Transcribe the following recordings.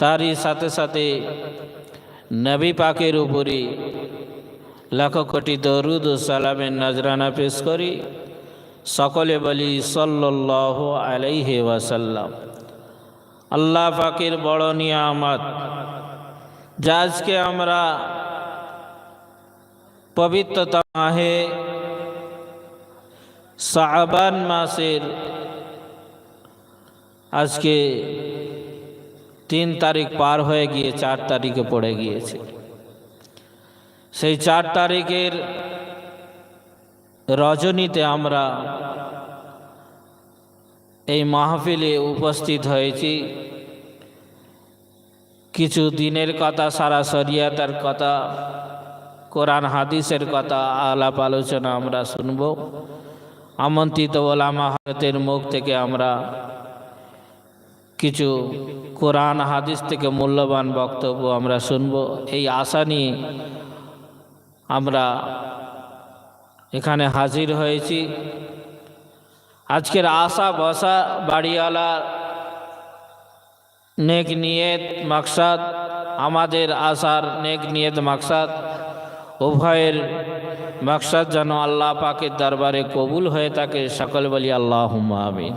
তারই সাথে সাথে নবী পাকের উপরে লাখ কোটি দরুদ ও সালামের নজরানা পেশ করি। সকলে বলি সাল্লাহ আলাইহে ওয়াসাল্লাম। আল্লাহ পাকের বড় নিয়ামত। যা আজকে আমরা পবিত্রতা মাহে শাবান মাসের আজকে তিন তারিখ পার হয়ে গিয়ে চার তারিখে পড়ে গিয়েছে। সেই চার তারিখের রজনীতে আমরা এই মাহফিলে উপস্থিত হয়েছি। কিছু দিনের কথা, সারা শরিয়াতার কথা, কোরআন, হাদিসের কথা আলাপ আলোচনা আমরা শুনব। আমন্ত্রিত ওলামা হাতের মুখ থেকে আমরা কিছু কোরআন, হাদিস থেকে মূল্যবান বক্তব্য আমরা শুনব। এই আশা নিয়ে আমরা এখানে হাজির হয়েছি। আজকের আশা বসা বাড়িওয়ালা, নেক নিয়ত, মাকসাদ, আমাদের আশার নেক নিয়ত, মাকসাদ, উভয়ের মাকসাদ যেন আল্লাহ পাকের দরবারে কবুল হয়ে থাকে। সকল বলি আল্লাহ আমিন।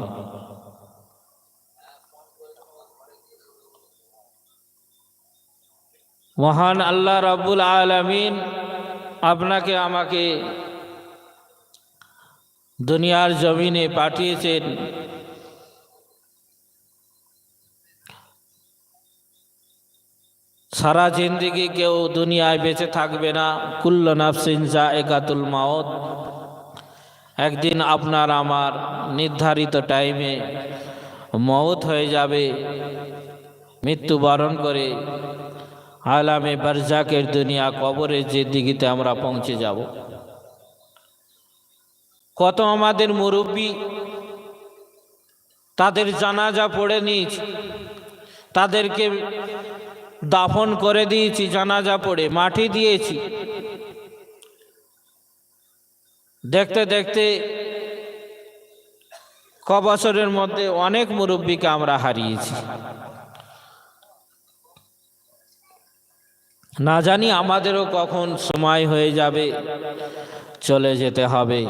মহান আল্লাহ রব্বুল আলমিন আপনাকে, আমাকে দুনিয়ার জমিনে পাঠিয়েছেন। সারা জিন্দিগি কেউ দুনিয়ায় বেঁচে থাকবে না। কুল্ল নাফসিন যা একাতুল মাওত একদিন আপনার আমার নির্ধারিত টাইমে মৌত হয়ে যাবে, মৃত্যুবরণ করে আলামে বারজাকের দুনিয়া কবরের যে দিঘিতে আমরা পৌঁছে যাব। কত আমাদের মুরব্বী তাদের জানাজা পড়ে নিয়েছি, তাদেরকে দাফন করে দিয়েছি, জানাজা পড়ে, মাটি দিয়েছি। দেখতে দেখতে ক বছরের মধ্যে অনেক মুরব্বীকে আমরা হারিয়েছি। না জানি আমাদেরও কখন সময় হয়ে যাবে, চলে যেতে হবে।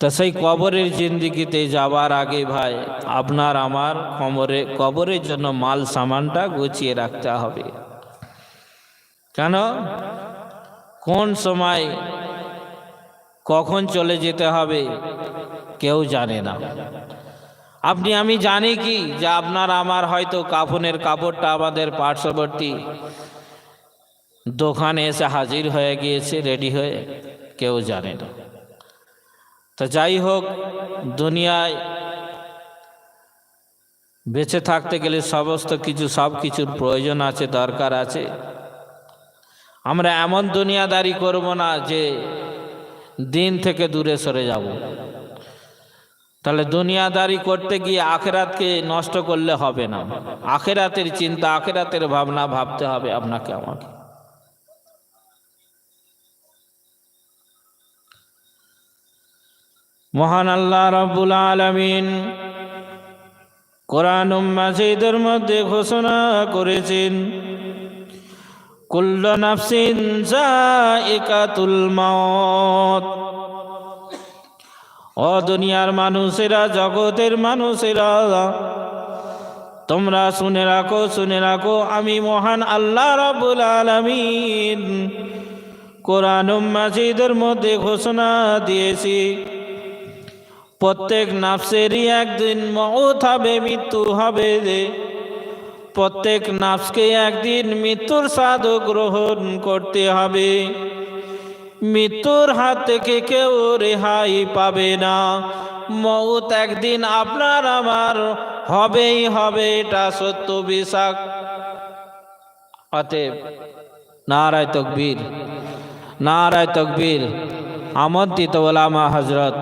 তা সেই কবরের জিন্দিগিতে যাওয়ার আগে ভাই, আপনার আমার কবরে, কবরের জন্য মাল সামানটা গুছিয়ে রাখতে হবে। কেন? কোন সময় কখন চলে যেতে হবে, কেউ জানে না। আপনি, আমি জানি কি যে আপনার, আমার হয়তো কাফনের কাপড়টা আমাদের পার্শ্ববর্তী দোকানে এসে হাজির হয়ে গিয়েছে, রেডি হয়ে, কেউ জানে না। তো যাই হোক, দুনিয়ায় বেঁচে থাকতে গেলে সমস্ত কিছু, সব কিছুর প্রয়োজন আছে, দরকার আছে। আমরা এমন দুনিয়াদারি করব না যে দিন থেকে দূরে সরে যাব। তাহলে দুনিয়াদারি করতে গিয়ে আখেরাতকে নষ্ট করলে হবে না। আখেরাতের চিন্তা, আখেরাতের ভাবনা ভাবতে হবে আপনাকে আমাকে। মহান আল্লাহ রব্বুল আলমিন কোরআন মাসিদের মধ্যে ঘোষণা করেছেন, কুল্ল নাফসিন একাতুল মাউত। ও দুনিয়ার মানুষেরা, জগতের মানুষেরা। তোমরা শুনে রাখো শুনে রাখো, আমি মহান আল্লাহ রব্বুল আলমিন কোরআন মাসিদের মধ্যে ঘোষণা দিয়েছি। প্রত্যেক নাফসেরই একদিন মত হবে, মৃত্যু হবে রে প্রত্যেক নাফসকে একদিন মৃত্যুর স্বাদ গ্রহণ করতে হবে। মৃত্যুর হাত থেকে কেউ রেহাই পাবে না। মৌত একদিন আপনার আমার হবেই হবে, এটা সত্য বিশাক। অতএব নারায় তকবীর নারায় তকবীর। আমন্ত্রিত ওলামা হজরত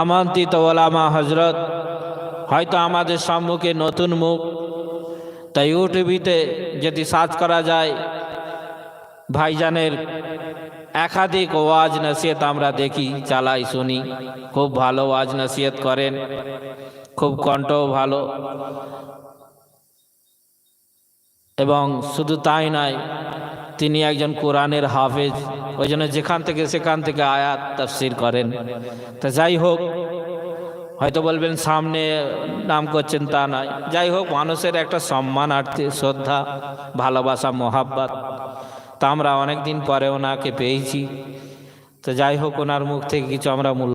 আমন্ত্রিত ওলামা হজরত হয়তো আমাদের সম্মুখে নতুন মুখ, তাই ইউটিউবিতে যদি সার্চ করা যায় ভাইজানের একাধিক ওয়াজ নসিহত আমরা দেখি, চালাই, শুনি। খুব ভালো ওয়াজ নসিহত করেন। খুব কণ্ঠও ভালো। এবং শুধু তাই নয়, তিনি একজন কোরআনের হাফেজ। ওই জন্য যেখান থেকে সেখান থেকে আয়াত তাফসির করেন। তা যাই হোক, হয়তো বলবেন সামনে নাম করছেন তা নয়। যাই হোক, মানুষের একটা সম্মানার্থে শ্রদ্ধা, ভালোবাসা, মোহাব্বত। তা আমরা অনেক দিন পরে ওনাকে পেয়েছি। তো যাই হোক, ওনার মুখ থেকে কিছু আমরা মূল্য